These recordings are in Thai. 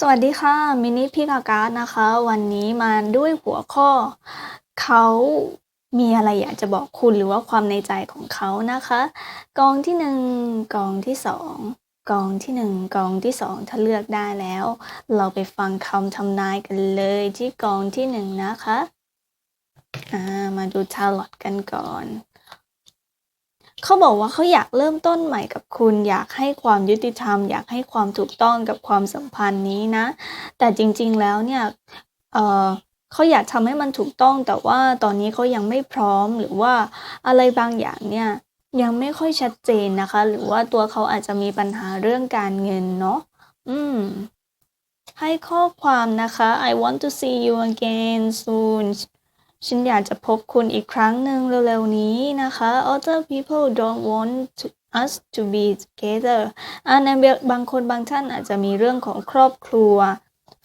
สวัสดีค่ะ มินิพี่กาการ์ดนะคะ วันนี้มาด้วยหัวข้อ เขามีอะไรอยากจะบอกคุณหรือว่าความในใจของเขานะคะ กองที่หนึ่งกองที่สองกองที่หนึ่งกองที่สองถ้าเลือกได้แล้ว เราไปฟังคำทำนายกันเลยที่กองที่หนึ่งนะคะ มาดูทาร์ลอตกันก่อน เขาบอกว่าเขาอยากเริ่มต้นใหม่กับคุณ อยากให้ความยุติธรรม อยากให้ความถูกต้องกับความสัมพันธ์นี้นะ แต่จริงๆแล้วเนี่ยเออเขาอยากทำให้มันถูกต้อง แต่ว่าตอนนี้เขายังไม่พร้อมหรือว่าอะไรบางอย่างเนี่ยยังไม่ค่อยชัดเจนนะคะ หรือว่าตัวเขาอาจจะมีปัญหาเรื่องการเงินเนาะอืม ให้ข้อความนะคะ I want to see you again soon ฉันอยากจะพบคุณอีกครั้งหนึ่งเร็วๆนี้นะคะ Other people don't want to, us to be together อ่าในบางคนบางท่านอาจจะมีเรื่องของครอบครัว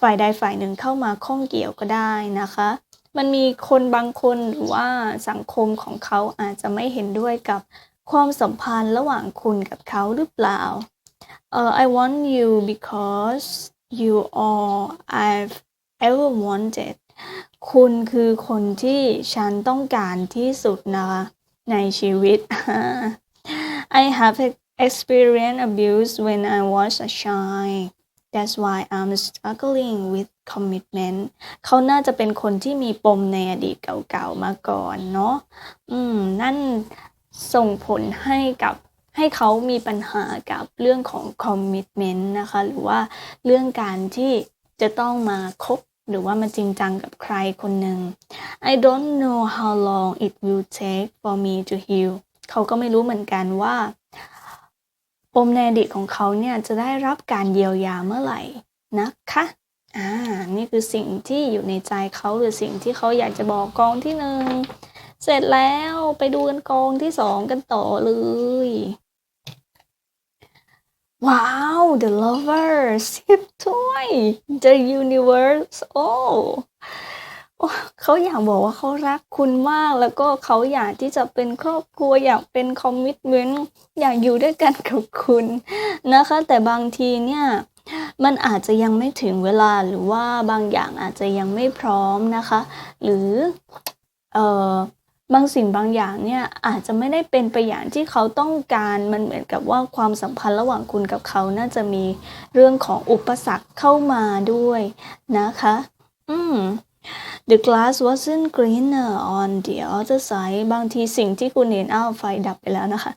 ฝ่ายใดฝ่ายหนึ่งเข้ามาข้องเกี่ยวก็ได้นะคะ มันมีคนบางคนหรือว่าสังคมของเขาอาจจะไม่เห็นด้วยกับความสัมพันธ์ระหว่างคุณกับเขาหรือเปล่าเอ่อ I want you because you are I've ever wanted คุณคือคนที่ฉันต้องการที่สุดนะคะในชีวิต I have experienced abuse when I was a child That's why I'm struggling with commitment เขาน่าจะเป็นคนที่มีปมในอดีตเก่าๆมาก่อนเนาะอืม นั่นส่งผลให้กับให้เขามีปัญหากับเรื่องของ commitment นะคะ หรือว่าเรื่องการที่จะต้องมาคบ หรือว่ามาจริงจังกับใครคนหนึ่ง I don't know how long it will take for me to heal เขาก็ไม่รู้เหมือนกันว่าปมในอดีตของเขาเนี่ยจะได้รับการเยียวยาเมื่อไหร่นะคะอ่านี่คือสิ่งที่อยู่ในใจเขาหรือสิ่งที่เขาอยากจะบอกกองที่หนึ่งเสร็จแล้วไปดูกันกองที่สองกันต่อเลย ว้าว the lovers สิบถ้วย the universe โอ้เขาอยากบอกว่าเขารักคุณมาก แล้วก็เขาอยากที่จะเป็นครอบครัวอยากเป็นคอมมิชเมนต์อยากอยู่ด้วยกันกับคุณนะคะ แต่บางทีเนี่ยมันอาจจะยังไม่ถึงเวลาหรือว่าบางอย่างอาจจะยังไม่พร้อมนะคะ หรือเอ่อ บางสิ่งบางอย่างเนี่ยอาจจะไม่ได้เป็นไปอย่างที่เขาต้องการมันเหมือนกับว่าความสัมพันธ์ระหว่างคุณกับเขาน่าจะมีเรื่องของอุปสรรคเข้ามาด้วยนะคะ อืม The glass wasn't greener on the other side บางทีสิ่งที่คุณเห็นอ้าวไฟดับไปแล้วนะคะ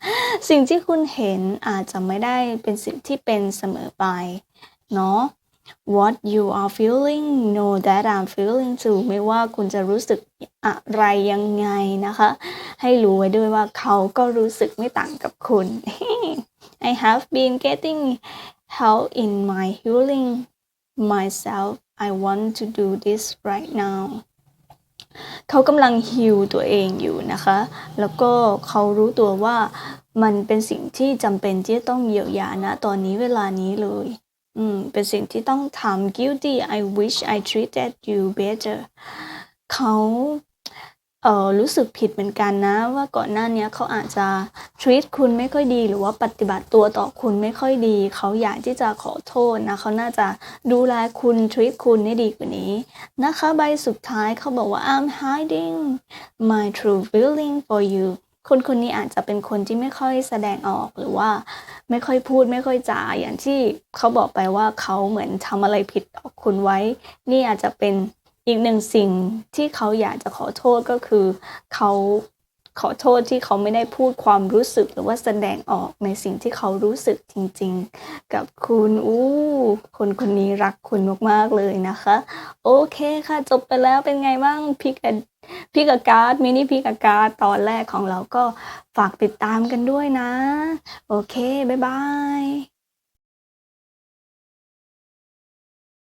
สิ่งที่คุณเห็นอาจจะไม่ได้เป็นสิ่งที่เป็นเสมอไป เนาะ What you are feeling know that I'm feeling too ไม่ว่าคุณจะรู้สึกอะไรยังไงนะคะ ให้รู้ไว้ด้วยว่าเขาก็รู้สึกไม่ต่างกับคุณ I have been getting help in my healing myself I want to do this right now เขากำลังฮิวตัวเองอยู่นะคะ แล้วก็เขารู้ตัวว่ามันเป็นสิ่งที่จำเป็นที่ต้องเยียวยานะตอนนี้เวลานี้เลย อืม เป็นสิ่งที่ต้องทำ guilty I wish I treated you better เขาเอ่อรู้สึกผิดเหมือนกันนะ ว่าก่อนหน้านี้เขาอาจจะ treat คุณไม่ค่อยดี หรือว่าปฏิบัติตัวต่อคุณไม่ค่อยดี เขาอยากที่จะขอโทษนะเขาน่าจะดูแลคุณ treat คุณได้ดีกว่านี้นะคะใบสุดท้ายเขาบอกว่า I'm hiding my true feeling for you คนคนนี้อาจจะเป็นคนที่ไม่ค่อยแสดงออกหรือว่า ไม่ค่อยพูดไม่ค่อยจาอย่างที่เขาบอกไปว่าเขาเหมือนทำอะไรผิดต่อคุณไว้ นี่อาจจะเป็นอีกหนึ่งสิ่งที่เขาอยากจะขอโทษก็คือเขา ขอโทษที่เขาไม่ได้พูดความรู้สึกหรือว่าแสดงออกในสิ่งที่เขารู้สึกจริงๆ กับคุณอู้คนคนนี้รักคุณมากๆเลยนะคะ โอเคค่ะจบไปแล้วเป็นไงบ้างพิกพิกการ์ดมินิพิกการ์ดตอนแรกของเราก็ฝากติดตามกันด้วยนะ โอเค บ๊ายบาย